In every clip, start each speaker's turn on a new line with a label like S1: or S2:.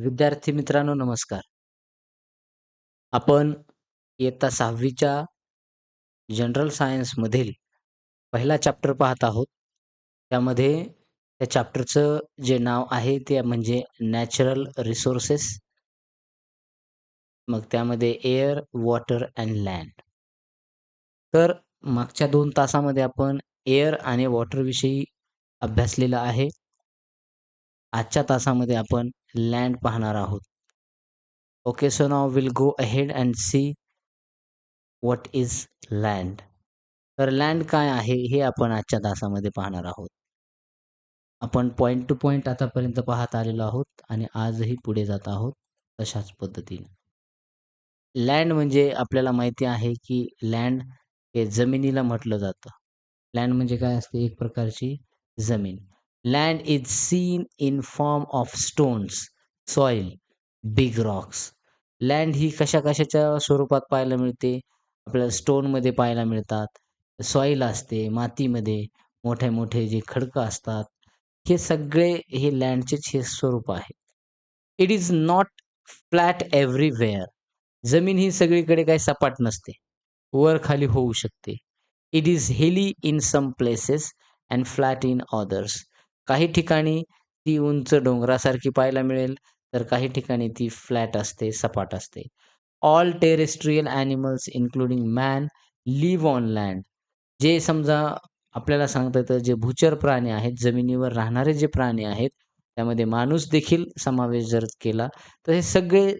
S1: विद्यार्थी मित्रांनो नमस्कार. आपण इयत्ता सहावीच्या जनरल सायन्समधील पहिला चॅप्टर पाहत आहोत. त्यामध्ये त्या चॅप्टरचं जे नाव आहे ते म्हणजे नॅचरल रिसोर्सेस. मग त्यामध्ये एअर, वॉटर अँड लँड. तर मागच्या दोन तासामध्ये आपण एअर आणि वॉटर विषयी अभ्यासलेलं आहे. आजच्या तासामध्ये आपण लँड पाहणार आहोत. Okay, so now will go ahead and see what is land. तर लँड काय आहे हे आपण आजच्या तासामध्ये पाहणार आहोत. आपण पॉईंट टू पॉईंट आतापर्यंत पाहत आलेलो आहोत आणि आजही पुढे जात आहोत तशाच पद्धतीने. लँड म्हणजे आपल्याला माहिती आहे की लँड हे जमिनीला म्हटलं जातं. लँड म्हणजे काय असते? एक प्रकारची जमीन. Land is seen in form of stones, soil, big rocks. Land ही कशा-कशाच्या स्वरूपात पाहायला मिळते? आपल्याला स्टोनमध्ये पाहायला मिळतात, सॉइल असते, मातीमध्ये मोठे-मोठे जे खडकं असतात. हे सगळे हे लँडचेच हे स्वरूप आहे. It is not flat everywhere. जमीन ही सगळीकडे काही सपाट नसते. वर-खाली होऊ शकते. It is hilly in some places and flat in others. काही ठिकाणी ती उंच डोंगरासारखी पाहायला मिळेल, तर काही ठिकाणी ती फ्लॅट असते, सपाट असते. All terrestrial animals including man live on land. जे समजा आपल्याला सांगता येतं जे भूचर प्राणी आहेत, जमिनीवर राहणारे जे प्राणी आहेत, त्यामध्ये माणूस देखील समावेश जर केला, तर हे सगळे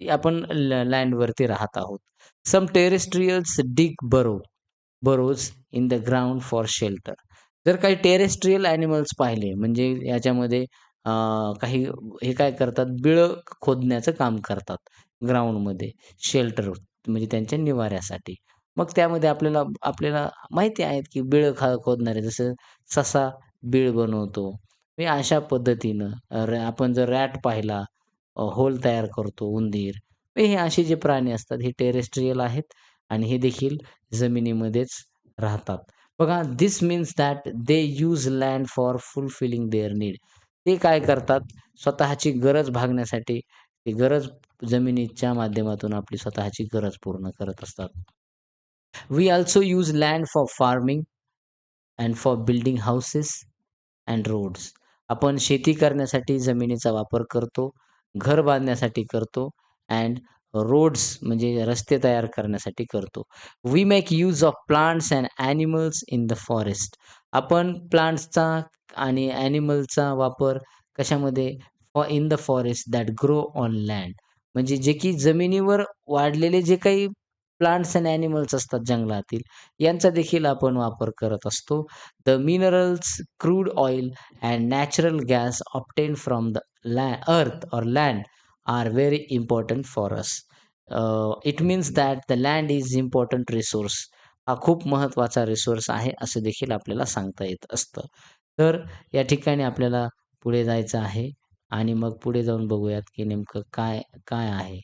S1: आपण लँडवरती राहत आहोत. सम terrestrials dig burrow burrows in the ground for shelter. जर काही टेरेस्ट्रियल ॲनिमल्स पाहिले म्हणजे याच्यामध्ये काही हे काय करतात बिळं खोदण्याचं काम करतात ग्राउंडमध्ये शेल्टर म्हणजे त्यांच्या निवाऱ्यासाठी. मग त्यामध्ये आपल्याला आपल्याला माहिती आहेत की बिळं खा खोदणारे जसं ससा बीळ बनवतो. मी अशा पद्धतीनं आपण जर रॅट पाहिला होल तयार करतो उंदीर. हे असे जे प्राणी असतात हे टेरेस्ट्रियल आहेत आणि हे देखील जमिनीमध्येच राहतात. बघा this means that they use land for fulfilling their need. ते काय करतात स्वतःची गरज भागण्यासाठी ती गरज जमिनीच्या माध्यमातून आपली स्वतःची गरज पूर्ण करत असतात. We also use land for farming and for building houses and roads. आपण शेती करण्यासाठी जमिनीचा वापर करतो, घर बांधण्यासाठी करतो अँड रोड्स म्हणजे रस्ते तयार करण्यासाठी करतो. We make use of plants and animals in the forest. आपण प्लांट्सचा आणि ॲनिमलचा वापर कशामध्ये? For in the forest that grow on land. म्हणजे जे की जमिनीवर वाढलेले जे काही प्लांट्स अँड ॲनिमल्स असतात जंगलातील, यांचा देखील आपण वापर करत असतो. The minerals, crude oil and natural gas obtained from the la earth or land are very important for us. uh, it means that the land is important resource. हा खूप महत्त्वाचा रिसोर्स आहे असं देखील आपल्याला सांगता येत असतं. तर या ठिकाणी आपल्याला पुढे जायचं आहे आणि मग पुढे जाऊन बघूयात की नेमकं काय काय आहे?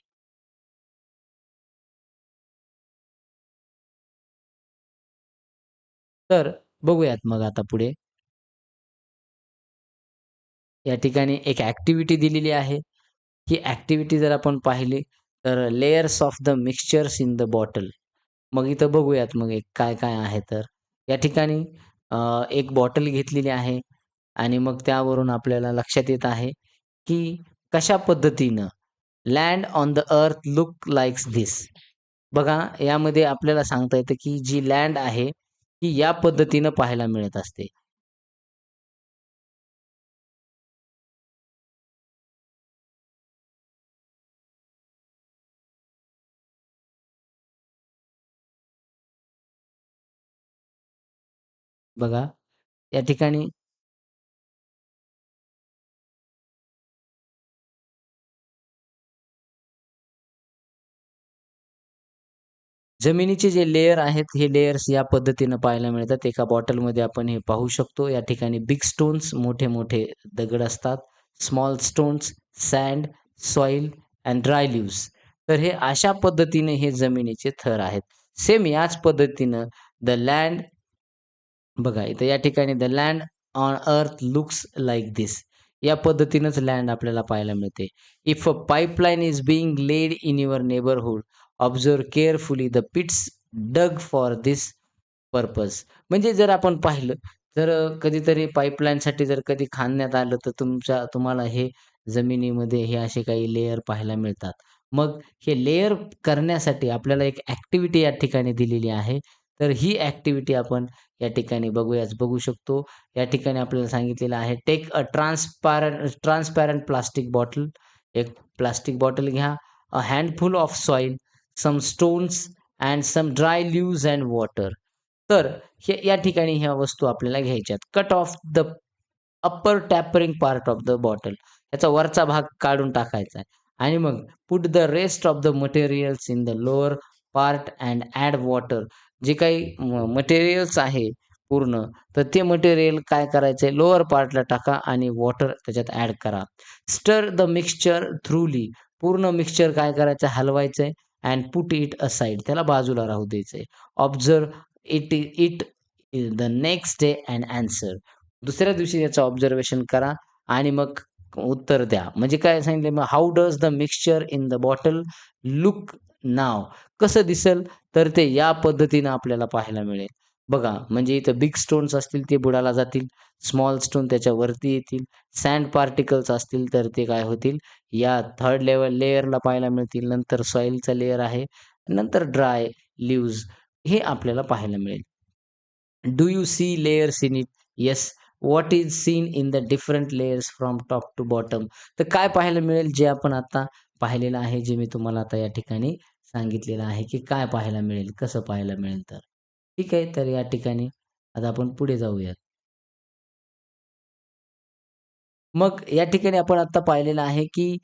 S1: तर बघूयात मग आता पुढे. या ठिकाणी एक ॲक्टिव्हिटी दिलेली आहे. ही ॲक्टिव्हिटी जर आपण पाहिली तर layers of the mixtures in the bottle. मग इथं बघूयात मग एक काय-काय आहे तर. या ठिकाणी एक बॉटल घेतलेली आहे आणि मग त्यावरून आपल्याला लक्षात येत आहे की कशा पद्धतीनं land on the earth look likes this. बघा यामध्ये आपल्याला सांगता येतं की जी लँड आहे, ती या पद्धतीनं पाहायला मिळत असते. बघा, या ठिकाणी जमिनीचे जे लेयर आहेत, हे लेयर्स या पद्धतीनं पाहायला मिळतात. एका बॉटलमध्ये आपण हे पाहू शकतो. या ठिकाणी बिग स्टोन्स मोठे-मोठे दगड असतात. Small stones, sand, soil and dry leaves. तर हे अशा पद्धतीने हे जमिनीचे थर आहेत. सेम याच पद्धतीनं द लँड बघा इथं या ठिकाणी the land on earth looks like this या पद्धतीनंच लँड आपल्याला पाहायला मिळते if a pipeline is being laid in your neighbourhood observe carefully the pits dug for this purpose म्हणजे जर आपण पाहिलं तर कधीतरी पाईपलाईनसाठी जर कधी खाणण्यात आलं तर तुमच्या तुम्हाला हे जमिनीमध्ये हे असे काही लेयर पाहायला मिळतात. मग हे लेयर करण्यासाठी आपल्याला एक ॲक्टिव्हिटी या ठिकाणी दिलेली आहे. तर ही ॲक्टिव्हिटी आपण या ठिकाणी बघूयाच बघू शकतो. या ठिकाणी आपल्याला सांगितलेलं आहे take a transparent transparent plastic bottle एक प्लास्टिक बॉटल घ्या. A handful of soil, some stones and some dry leaves and water. तर हे या ठिकाणी ह्या वस्तू आपल्याला घ्यायच्यात. Cut off the upper tapering part of the bottle. याचा वरचा भाग काढून टाकायचा आहे आणि मग put the rest of the materials in the lower part and add water. जे काही मटेरियल्स आहे पूर्ण, तर ते मटेरियल काय करायचंय लोअर पार्टला टाका आणि वॉटर त्याच्यात ॲड करा. Stir the mixture thoroughly. पूर्ण मिक्सचर काय करायचं हलवायचंय and put it aside त्याला बाजूला राहू द्यायचंय. Observe it it the next day and answer दुसऱ्या दिवशी याचं ऑब्झर्वेशन करा आणि मग उत्तर द्या. म्हणजे काय सांगितलं मग how does the mixture in the bottle look now. कसं दिसेल तर ते या पद्धतीनं आपल्याला पाहायला मिळेल. बघा म्हणजे इथं बिग स्टोन्स असतील ते बुडाला जातील. स्मॉल स्टोन त्याच्यावरती येतील. सँड पार्टिकल्स असतील तर ते काय होतील या थर्ड लेवल लेयरला पाहायला मिळतील. नंतर सॉइलचा लेयर आहे. नंतर ड्राय लिव्ज हे आपल्याला पाहायला मिळेल. Do you see layers in it? Yes. What is seen in the different layers from top to bottom? तर काय पाहायला मिळेल जे आपण आता पाहिलेलं आहे, जे मी तुम्हाला आता या ठिकाणी सांगितलेलं आहे, की काय पाहायला मिळेल, कसं पाहायला मिळेल तर. ठीक आहे. तर या ठिकाणी आता आपण पुढे जाऊयात. मग या ठिकाणी आपण आता पाहिलेलं आहे, की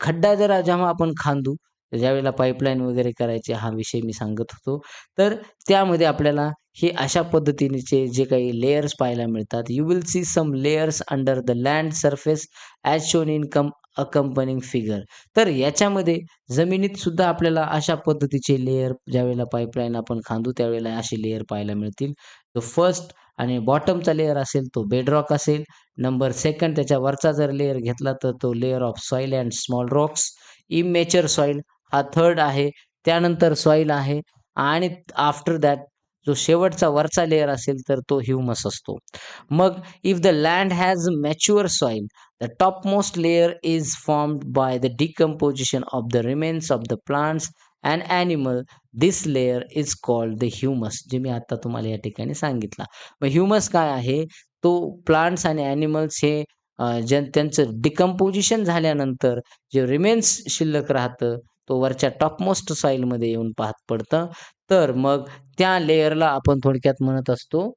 S1: खड्डा जर जेव्हा आपण खांदू, ज्यावेळेला पाईपलाईन वगैरे करायचे हा विषय मी सांगत होतो. तर त्यामध्ये आपल्याला हे अशा पद्धतीचे जे काही लेयर्स पाहायला मिळतात. You will see some layers under the land surface as shown in accompanying figure. तर याच्यामध्ये जमिनीत सुद्धा आपल्याला अशा पद्धतीचे लेयर ज्यावेळेला पाईपलाईन आपण खांदू त्यावेळेला असे लेयर पाहायला मिळतील. तो फर्स्ट आणि बॉटमचा लेयर असेल तो बेडरॉक असेल. नंबर सेकंड त्याच्या वरचा जर लेयर घेतला तर तो layer of soil and small rocks. Immature soil हा थर्ड आहे. त्यानंतर सॉइल आहे आणि आफ्टर दॅट जो शेवटचा वरचा लेयर असेल तर तो ह्युमस असतो. मग if the land has mature soil, The topmost layer is formed by the decomposition of the remains of the plants and animal. This layer is called the humus. जे मी आता तुम्हाला या ठिकाणी सांगितलं. मग ह्यूमस काय आहे? तो प्लांट्स आणि ॲनिमल्स हे अ, ज्या त्यांचं डिकम्पोजिशन झाल्यानंतर जे रिमेन्स शिल्लक राहतं, तो वरच्या टॉपमोस्ट सॉइलमध्ये येऊन पाहत पडतं. तर मग त्या लेयरला आपण थोडक्यात म्हणत असतो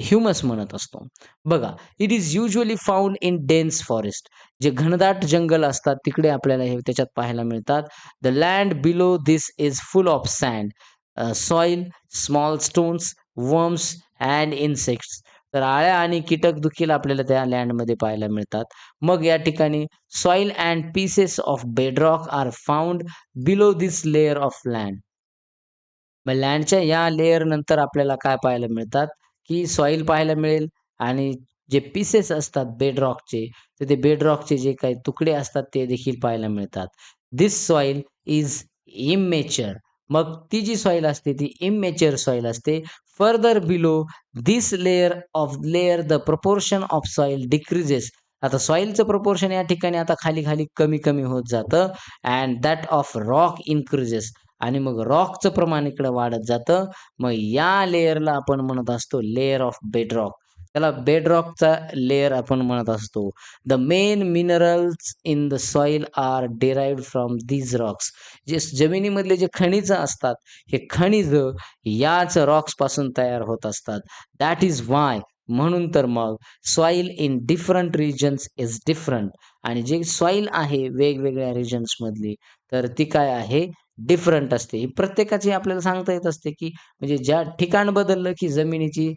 S1: ह्युमस म्हणत असतो. बघा, it is usually found in dense forest. जे घनदाट जंगल असतात तिकडे आपल्याला हे त्याच्यात पाहायला मिळतात. The land below this is full of sand, soil, small stones, worms and insects. तर आळ्या आणि कीटक देखील आपल्याला त्या लँडमध्ये पाहायला मिळतात. मग या ठिकाणी soil and pieces of bedrock are found below this layer of land. मग लँडच्या या लेअर नंतर आपल्याला काय पाहायला मिळतात, की सॉइल पाहायला मिळेल आणि जे पीसेस असतात बेडरॉकचे, तर ते बेडरॉकचे जे काही तुकडे असतात ते देखील पाहायला मिळतात. दिस सॉइल इज इमेचर मग ती जी सॉइल असते ती इमेचर सॉइल असते. Further below this layer of layer the proportion of soil decreases. आता सॉइलचं प्रपोर्शन या ठिकाणी आता खाली-खाली, कमी-कमी होत जातं and that of rock increases आणि मग रॉकचं प्रमाण इकडं वाढत जातं. मग या लेयरला आपण म्हणत असतो लेयर ऑफ बेडरॉक. त्याला बेडरॉकचा लेयर आपण म्हणत असतो. The main minerals in the soil are derived from these rocks. जे जमिनीमधले जे खनिज असतात, हे खनिज याच रॉक्सपासून तयार होत असतात. दॅट इज वाय म्हणून तर मग soil in different regions is different आणि जे सॉइल आहे वेगवेगळ्या रिजन्समधली, तर ती काय आहे डिफरंट असते. प्रत्येकाची आपल्याला सांगता येत असते, की म्हणजे ज्या ठिकाण बदललं, की जमिनीची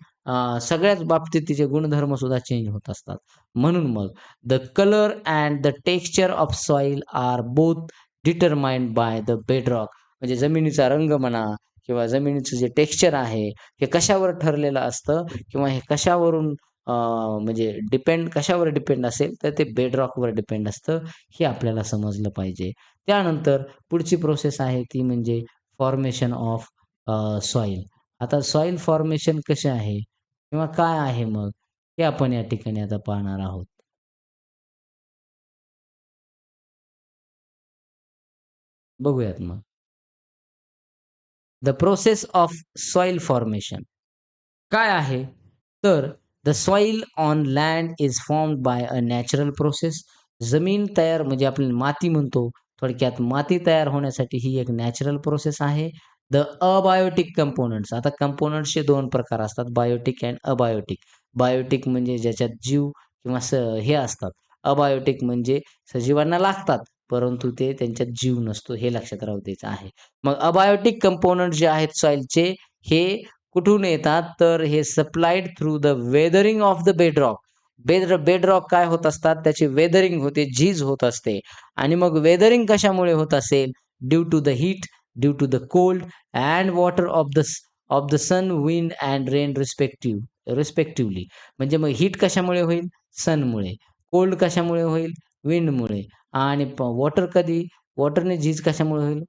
S1: सगळ्याच बाबतीत तिचे गुणधर्म सुद्धा चेंज होत असतात. म्हणून मग the colour and the texture of soil are both determined by the bedrock. म्हणजे जमिनीचा रंग म्हणा किंवा जमिनीचं जे टेक्स्चर आहे, हे कशावर ठरलेलं असतं किंवा हे कशावरून म्हणजे डिपेंड कशावर डिपेंड असेल तर ते बेडरॉकवर डिपेंड असतं हे आपल्याला समजलं पाहिजे त्यानंतर पुढची प्रोसेस आहे ती म्हणजे फॉर्मेशन ऑफ सॉईल आता सॉईल फॉर्मेशन कसे आहे? किंवा काय आहे मग? हे आपण या ठिकाणी आता पाहणार आहोत. बघूयात मग. The process of soil formation काय आहे? तर the soil on land is form by a natural process जमीन तयार म्हणजे आपण माती म्हणतो. थोडक्यात माती तयार होण्यासाठी ही एक नॅचरल प्रोसेस आहे. द अबायोटिक कंपोनंट्स आता कंपोनंट्सचे दोन प्रकार असतात बायोटिक अँड अबायोटिक बायोटिक म्हणजे ज्याच्यात जीव किंवा स हे असतात. अबायोटिक म्हणजे सजीवांना लागतात परंतु ते त्यांच्यात जीव नसतो हे लक्षात राहू द्यायचं आहे. मग अबायोटिक कंपोनंट जे आहेत सॉइलचे हे कुठून येतात? तर हे supplied through the weathering of the bedrock bed bedrock काय होत असतात? त्याची वेदरिंग होते झीज होत असते. आणि मग वेदरिंग कशामुळे होत असेल? Due to the heat due to the cold and water of the of the sun wind and rain respective respectively म्हणजे मग हीट कशामुळे होईल? सनमुळे कोल्ड कशामुळे होईल? विंडमुळे आणि वॉटर कधी? वॉटरने झीज कशामुळे होईल?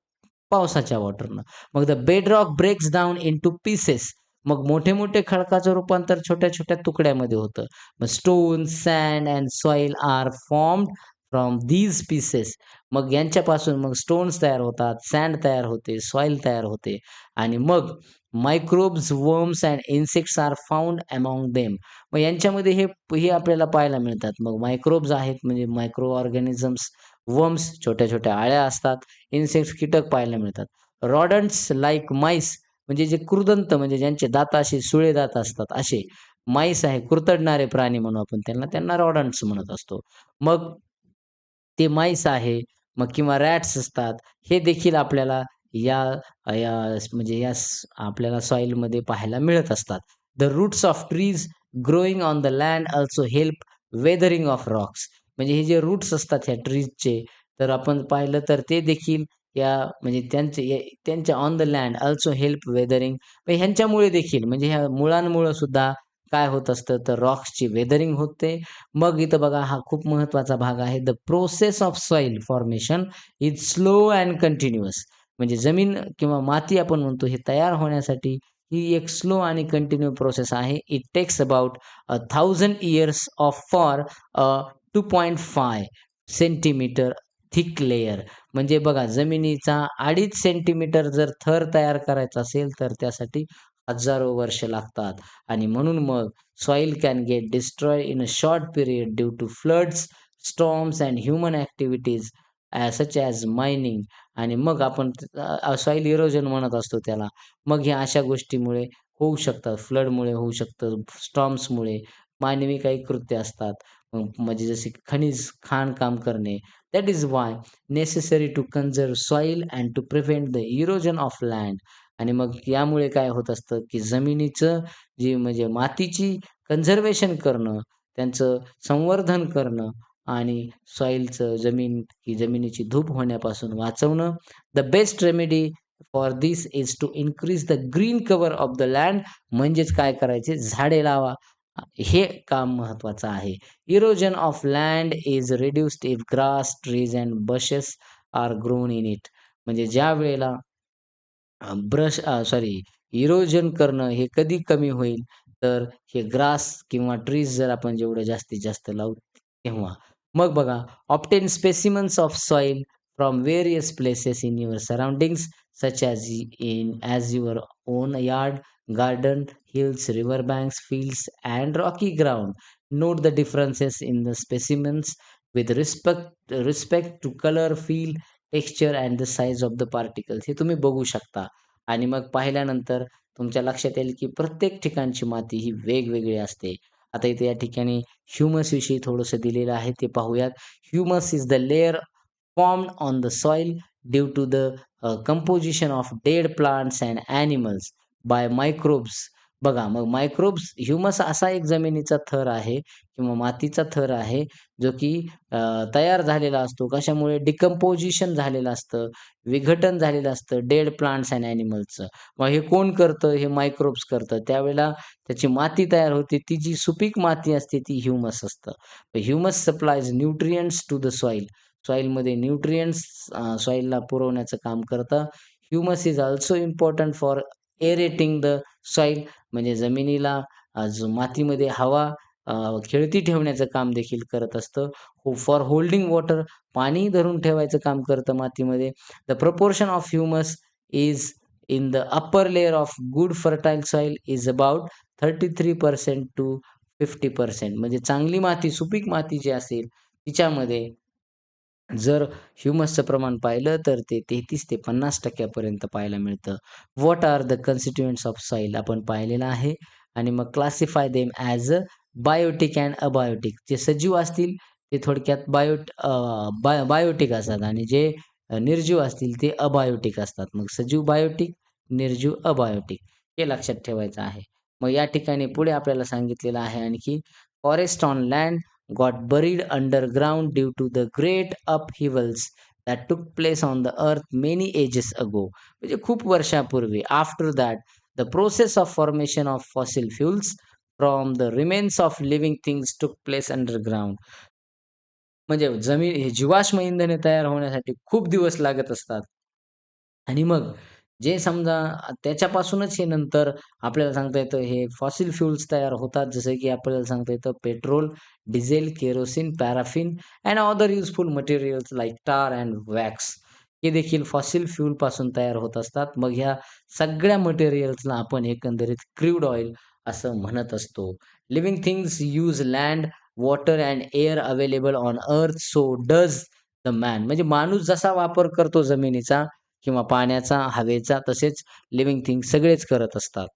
S1: पावसाच्या वॉटरनं मग the bedrock breaks down into pieces मग मोठे मोठे खडकाचं रूपांतर छोट्या छोट्या तुकड्यामध्ये होतं. मग stone sand and soil are formed from these pieces मग यांच्यापासून मग स्टोन्स तयार होतात सँड तयार होते सॉईल तयार होते. आणि मग microbes worms and insects are found among them मग यांच्यामध्ये हे हे आपल्याला पाहायला मिळतात. मग मायक्रोब्स आहेत म्हणजे मायक्रो ऑर्गॅनिझम्स वर्म्स छोट्या छोट्या आळ्या असतात. इन्सेक्ट्स कीटक पाहायला मिळतात. रॉडंट्स लाईक माईस म्हणजे जे कृदंत म्हणजे ज्यांचे दात असे सुळे दात असतात असे माईस आहे कुरतडणारे प्राणी म्हणू आपण त्यांना त्यांना रॉडंट्स म्हणत असतो. मग ते माईस आहे मग किंवा रॅट्स असतात हे देखील आपल्याला या म्हणजे या आपल्याला सॉईलमध्ये पाहायला मिळत असतात. The roots of trees growing on the land also help weathering of rocks म्हणजे हे जे रूट्स असतात ह्या ट्रीजचे तर आपण पाहिलं तर ते देखील या म्हणजे त्यांचे त्यांच्या on the land also help weathering ह्यांच्यामुळे देखील म्हणजे ह्या मुळांमुळं सुद्धा काय होत असतं तर रॉक्सची वेदरिंग होते. मग इथं बघा हा खूप महत्त्वाचा भाग आहे. The process of soil formation is slow and continuous म्हणजे जमीन किंवा माती आपण म्हणतो हे तयार होण्यासाठी ही एक स्लो आणि कंटिन्यू प्रोसेस आहे. It takes about a thousand years of for a two point five centimetre thick layer म्हणजे बघा जमिनीचा अडीच सेंटीमीटर जर थर तयार करायचा असेल तर त्यासाठी हजारो वर्ष लागतात. आणि म्हणून मग soil can get destroy in a short period due to floods storms and human activities such as mining आणि मग आपण सॉईल इरोजन म्हणत असतो त्याला. मग ह्या अशा गोष्टीमुळे होऊ शकतात. फ्लडमुळे होऊ शकतं. स्टॉम्समुळे मानवी काही कृत्य असतात. म्हणजे जसे खनिज खाणकाम करणे that is why necessary to conserve soil and to prevent the erosion of land आणि मग यामुळे काय होत असतं की जमिनीचं जी म्हणजे मातीची कन्झर्वेशन करणं त्यांचं संवर्धन करणं आणि सॉईलचं जमीन ही जमिनीची धूप होण्यापासून वाचवणं. The best remedy for this is to increase the green cover of the land म्हणजेच काय करायचे? झाडे लावा. हे काम महत्त्वाचं आहे. Erosion of land is reduced if grass trees and bushes are grown in it म्हणजे ज्या वेळेला ब्रश सॉरी इरोजन करणं हे कधी कमी होईल तर हे ग्रास किंवा ट्रीज जर आपण जेवढं जास्तीत जास्त लावू तेव्हा. मग बघा obtain specimens of soil from various places in your surroundings such as in as your own yard garden hills river banks fields and rocky ground note the differences in the specimens with respect respect to colour feel texture and the size of the particles हे तुम्ही बघू शकता. आणि मग पाहिल्यानंतर तुमच्या लक्षात येईल की प्रत्येक ठिकाणची माती ही वेगवेगळी असते. आता इथे या ठिकाणी ह्युमस विषयी थोडंसं दिलेलं आहे ते पाहूयात. Humus is the layer formed on the soil due due to the composition of dead plants and animals by microbes बघा मग मायक्रोब्स ह्युमस असा एक जमिनीचा थर आहे किंवा मातीचा थर आहे जो की तयार झालेला असतो. कशामुळे डिकम्पोजिशन झालेलं असतं, विघटन झालेलं असतं डेड प्लांट्स अँड ॲनिमल्सचं. मग हे कोण करतं? हे मायक्रोब्स करतं. त्यावेळेला त्याची माती तयार होते. ती जी सुपीक माती असते ती ह्युमस असतं. Humus supplies nutrients to the soil. सॉइलमध्ये न्यूट्रियन्स सॉईलला सॉइलला पुरवण्याचं काम करतं. Humus is also important for aerating the soil म्हणजे जमिनीला जो मातीमध्ये हवा खेळती ठेवण्याचं काम देखील करत असतं. हो फॉर होल्डिंग वॉटर पाणी धरून ठेवायचं काम करतं मातीमध्ये. The proportion of humus is in the upper layer of good fertile soil is about 33% to 50% म्हणजे चांगली माती, सुपीक माती जी असेल तिच्यामध्ये जर ह्युमसचं प्रमाण पाहिलं तर ते 33 ते पन्नास टक्क्यापर्यंत पाहायला मिळतं. What are the constituents of soil आपण पाहिलेलं आहे आणि मग classify them as a biotic and abiotic. जे सजीव असतील ते थोडक्यात बायोट बाय बायोटिक असतात आणि जे निर्जीव असतील ते अबायोटिक असतात. मग सजीव बायोटिक, निर्जीव अबायोटिक हे लक्षात ठेवायचं आहे. मग या ठिकाणी पुढे आपल्याला सांगितलेलं आहे आणखी forest on land got buried underground due to the great upheavals that took place on the earth many ages ago. म्हणजे खूप वर्षापूर्वी. After that the process of formation of fossil fuels from the remains of living things took place underground म्हणजे जमीन हे जीवाश्म इंधने तयार होण्यासाठी खूप दिवस लागत असतात. आणि मग जे समजा त्याच्यापासूनच हे नंतर आपल्याला सांगता येतं हे फॉसिल फ्युल्स तयार होतात जसं की आपल्याला सांगता येतं petrol, diesel, kerosene, paraffin and other useful materials like tar and wax हे देखील फॉसिल फ्यूलपासून तयार होत असतात. मग ह्या सगळ्या मटेरियल्सला आपण एकंदरीत क्रूड ऑइल असं म्हणत असतो. Living things use land, water and air available on earth so does the man. म्हणजे माणूस जसा वापर करतो जमिनीचा किंवा पाण्याचा, हवेचा तसेच लिव्हिंग थिंग सगळेच करत असतात.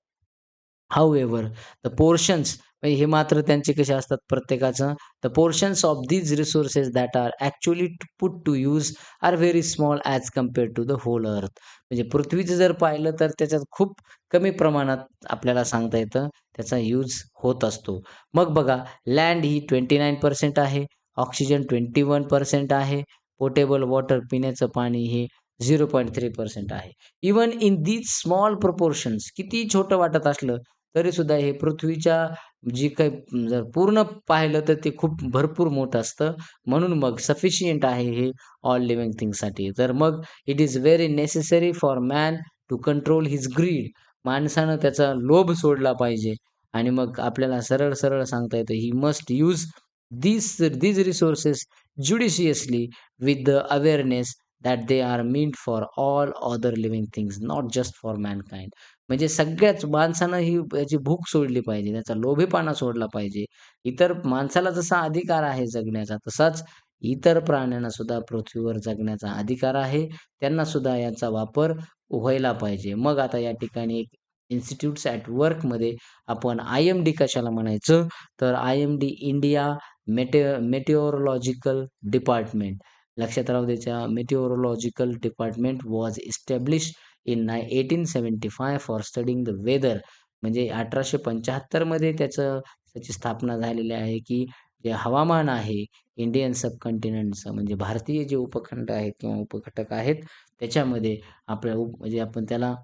S1: हाउएव्हर द पोर्शन्स म्हणजे हे मात्र त्यांचे कसे असतात प्रत्येकाचं the portions of these resources that are actually put to use are very small as compared to the whole earth. म्हणजे पृथ्वीचं जर पाहिलं तर त्याच्यात खूप कमी प्रमाणात आपल्याला सांगता येतं त्याचा यूज होत असतो. मग बघा लँड ही 29% आहे, ऑक्सिजन 21% आहे, पोटेबल वॉटर पिण्याचं पाणी हे 0.3% आहे. Even in these small proportions कितीही छोटं वाटत असलं तरीसुद्धा हे पृथ्वीच्या जी काही जर पूर्ण पाहिलं तर ते खूप भरपूर मोठं असतं. म्हणून मग सफिशियंट आहे हे ऑल लिव्हिंग थिंगसाठी तर मग it is very necessary for man to control his greed. माणसानं त्याचा लोभ सोडला पाहिजे आणि मग आपल्याला सरळ-सरळ सांगता येतं he must use these these resources judiciously with the awareness that they are meant for all other living things not just for mankind म्हणजे सगळ्याच माणसानं ही याची भूक सोडली पाहिजे त्याचा लोभेपणा सोडला पाहिजे. इतर माणसाला जसा अधिकार आहे जगण्याचा तसाच इतर प्राण्यांना सुद्धा पृथ्वीवर जगण्याचा अधिकार आहे. त्यांना सुद्धा याचा वापर व्हायला पाहिजे. मग आता या ठिकाणी एक इन्स्टिट्यूट्स ॲट वर्कमध्ये आपण आय एम डी कशाला म्हणायचं? तर I M D India mete meteorological department लक्षात राहू द्यायच्या meteorological department was establish in nine eighteen seventy five for studying the weather म्हणजे अठराशे पंच्याहत्तरमध्ये त्याचं त्याची स्थापना झालेली आहे की जे हवामान आहे इंडियन सबकॉन्टिनेंटचं म्हणजे भारतीय जे उपखंड आहेत किंवा उपघटक आहेत त्याच्यामध्ये आपल्या उप म्हणजे आपण त्याला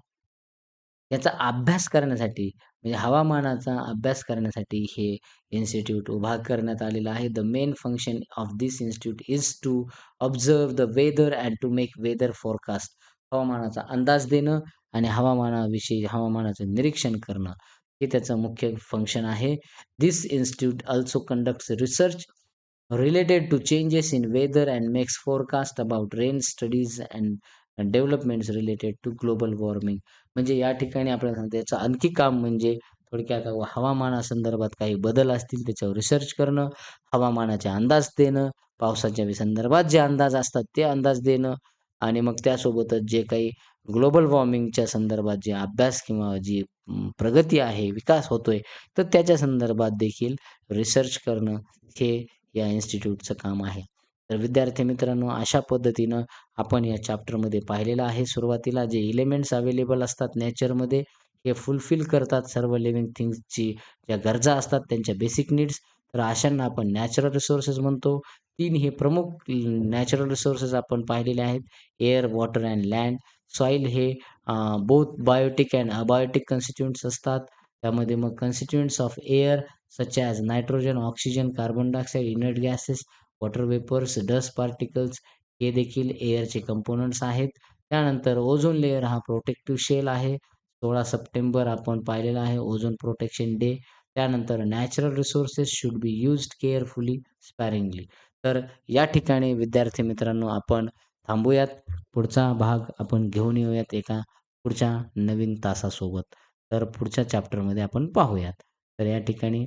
S1: याचा अभ्यास करण्यासाठी म्हणजे हवामानाचा अभ्यास करण्यासाठी हे इन्स्टिट्यूट उभा करण्यात आलेलं आहे. The main function of this institute is to observe the weather and to make weather forecast. हवामानाचा अंदाज देणं आणि हवामानाविषयी हवामानाचं निरीक्षण करणं हे त्याचं मुख्य फंक्शन आहे. This institute also conducts research related to changes in weather and makes forecast about rain studies and developments related to global warming. म्हणजे या ठिकाणी आपल्याला सांगतो याचं आणखी काम म्हणजे थोडक्यात हवामानासंदर्भात काही बदल असतील त्याच्यावर रिसर्च करणं, हवामानाचे अंदाज देणं, पावसाच्या संदर्भात जे अंदाज असतात ते अंदाज देणं आणि मग त्यासोबतच जे काही ग्लोबल वॉर्मिंगच्या संदर्भात जे अभ्यास किंवा जी प्रगती आहे, विकास होतोय, तर त्याच्या संदर्भात देखील रिसर्च करणं हे या इन्स्टिट्यूटचं काम आहे. तर विद्यार्थी मित्रांनो अशा पद्धतीनं आपण या चॅप्टरमध्ये पाहिलेलं आहे. सुरुवातीला जे इलेमेंट्स अवेलेबल असतात नेचरमध्ये हे फुलफिल करतात सर्व लिव्हिंग थिंग्सची ज्या गरजा असतात त्यांच्या बेसिक नीड्स तर अशांना आपण नॅचरल रिसोर्सेस म्हणतो. तीन हे प्रमुख नॅचरल रिसोर्सेस आपण पाहिलेले आहेत. Air water and land soil हे both biotic and abiotic constituents असतात. त्यामध्ये मग constituents of air such as nitrogen oxygen carbon dioxide inert gases water vapours dust particles हे देखील एअरचे कंपोनंट्स आहेत. त्यानंतर ओझोन लेअर हा प्रोटेक्टिव्ह शेल आहे. सोळा सप्टेंबर आपण पाहिलेला आहे ओझोन प्रोटेक्शन डे त्यानंतर natural resources should be used carefully sparingly तर या ठिकाणी विद्यार्थी मित्रांनो आपण थांबूयात. पुढचा भाग आपण घेऊन येऊयात एका पुढच्या नवीन तासासोबत. तर पुढच्या चॅप्टरमध्ये आपण पाहूयात. तर या ठिकाणी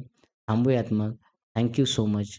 S1: थांबूयात मग. Thank you so much